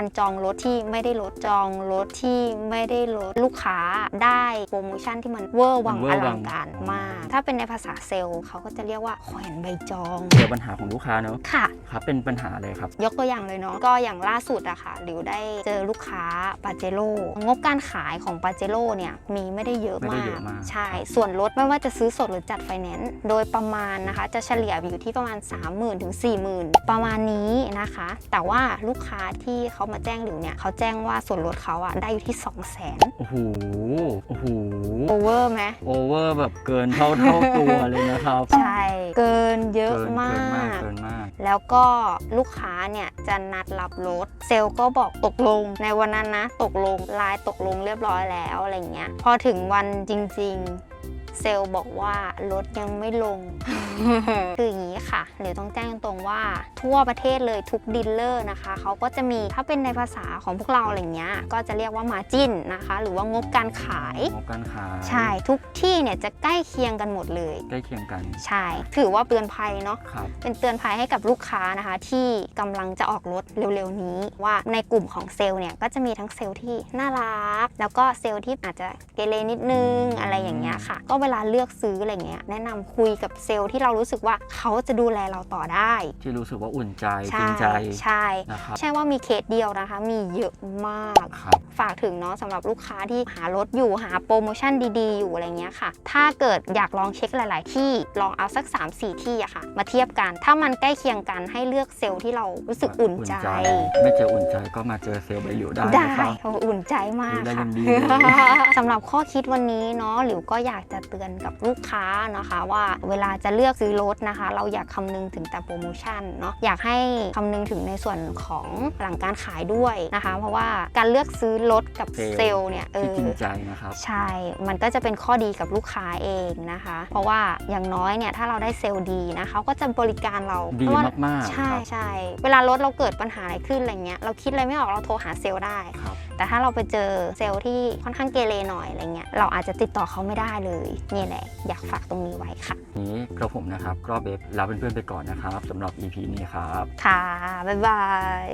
การจองรถที่ไม่ได้ลดจองรถที่ไม่ได้ลดลูกค้าได้โปรโมชั่นที่มันเวอร์วังมันเวออร์วัลังงการมาก ถ้าเป็นในภาษาเซลล์เขาก็จะเรียกว่าแขวนใบจองเจอปัญหาของลูกค้าเนอะค่ะครับเป็นปัญหาอะไรครับ ยกตัวอย่างเลยเนาะก็อย่างล่าสุดอะค่ะหลิวได้เจอลูกค้าปาเจโร่งบการขายของปาเจโร่เนี่ยมีไม่ได้เยอะไม่ได้มากเยอะมาก ใช่ ส่วนลดไม่ว่าจะซื้อสดหรือจัดไฟแนนซ์โดยประมาณนะคะ จะเฉลี่ยอยู่ที่ประมาณ 30,000 ถึง 40,000 ประมาณนี้นะคะ แต่ว่าลูกค้าที่เขามาแจ้งหลิวเนี่ยเขาแจ้งว่าส่วนลดเขาอะได้อยู่ที่ 200,000 โอ้โหโอ้โหโอเวอร์ไหมโอเวอร์แบบเกินเท่าเท่าตัวเลยนะครับใช่ เกินเยอะเกินมาเกินมากก เกินมาก แล้วก็ลูกค้าเนี่ยจะนัดรับรถ เซลล์ก็บอกตกลง ในวันนั้นนะ ตกลงไลน์ตกลงเรียบร้อยแล้วอะไรเงี้ย พอถึงวันจริงๆ เซลล์บอกว่ารถยังไม่ลง คืออย่างนี้ค่ะเดี๋ยวต้องแจ้งตรงว่าทั่วประเทศเลยทุกดีลเลอร์นะคะเขาก็จะมีถ้าเป็นในภาษาของพวกเราอะไรเงี้ยก็จะเรียกว่ามาจินนะคะ หรือว่างบการขาย งบการขายใช่ทุกที่เนี่ยจะใกล้เคียงกันหมดเลย ใกล้เคียงกันใช่ ถือว่าเตือนภัยเนาะครับ เป็นเตือนภัยให้กับลูกค้านะคะ ที่กำลังจะออกรถเร็วๆนี้ ว่าในกลุ่มของเซลล์เนี่ยก็จะมีทั้งเซลล์ที่น่ารัก แล้วก็เซลล์ที่อาจจะเกเรนิดนึงอะไรอย่างเงี้ยค่ะ ก็เวลาเลือกซื้ออะไรเงี้ยแนะนำคุยกับเซลล์ที่เรารู้สึกว่าเขาจะดูแลเราต่อได้ ที่รู้สึกว่าอุ่นใจจใช่ริงใจใช่นะครับใช่ว่ามีเคสเดียวนะคะ มีเยอะมากครับฝากถึงเนาะสำหรับลูกค้าที่หารถอยู่หาโปรโมชั่นดีๆ อยู่อะไรเงี้ยค่ะ ถ้าเกิดอยากลองเช็คหลาย ๆ ที่ลองเอาสัก 3-4 ที่อะค่ะ มาเทียบกัน ถ้ามันใกล้เคียงกันให้เลือกเซลล์ที่เรารู้สึกอุ่นใจ ไม่เจออุ่นใจก็มาเจอเซลล์ใบหลิวได้ได้นะครับโอ้อุ่นใจมากดูได้ค่ะยังดีเลยสำหรับข้อคิดวันนี้เนาะหลิวก็อยากจะเตือนกับลูกค้านะคะ ว่าเวลาจะเลือกซื้อรถนะคะ เราอยากคำนึงถึงแต่โปรโมชั่นเนาะอยากให้คำนึงถึงในส่วนของหลังการขายด้วยนะคะ เพราะว่าการเลือกซื้อรถกับเซลล์เซลล์เนี่ยเอที่อจริงใจนะครับใช่ มันก็จะเป็นข้อดีกับลูกค้าเองนะคะ เพราะว่าอย่างน้อยเนี่ยถ้าเราได้เซลล์ดีนะเขาก็จะบริการเราดีเพระว่มากๆใช่ครับใช่เวลารถเราเกิดปัญหาอะไรขึ้นอะไรเงี้ยเราคิดอะไรไม่ออกเราโทรหาเซลล์ได้ครับ แต่ถ้าเราไปเจอเซลล์ที่ค่อนข้างเกเรหน่อยอะไรเงี้ยเราอาจจะติดต่อเขาไม่ได้เลยนี่แหละ อยากฝากตรงนี้ไว้ค่ะ นี้กระผมนะครับก็เบฟลาเพื่อนๆไปก่อนนะครับสำหรับ EP นี้ครับ ค่ะ บ๊ายบาย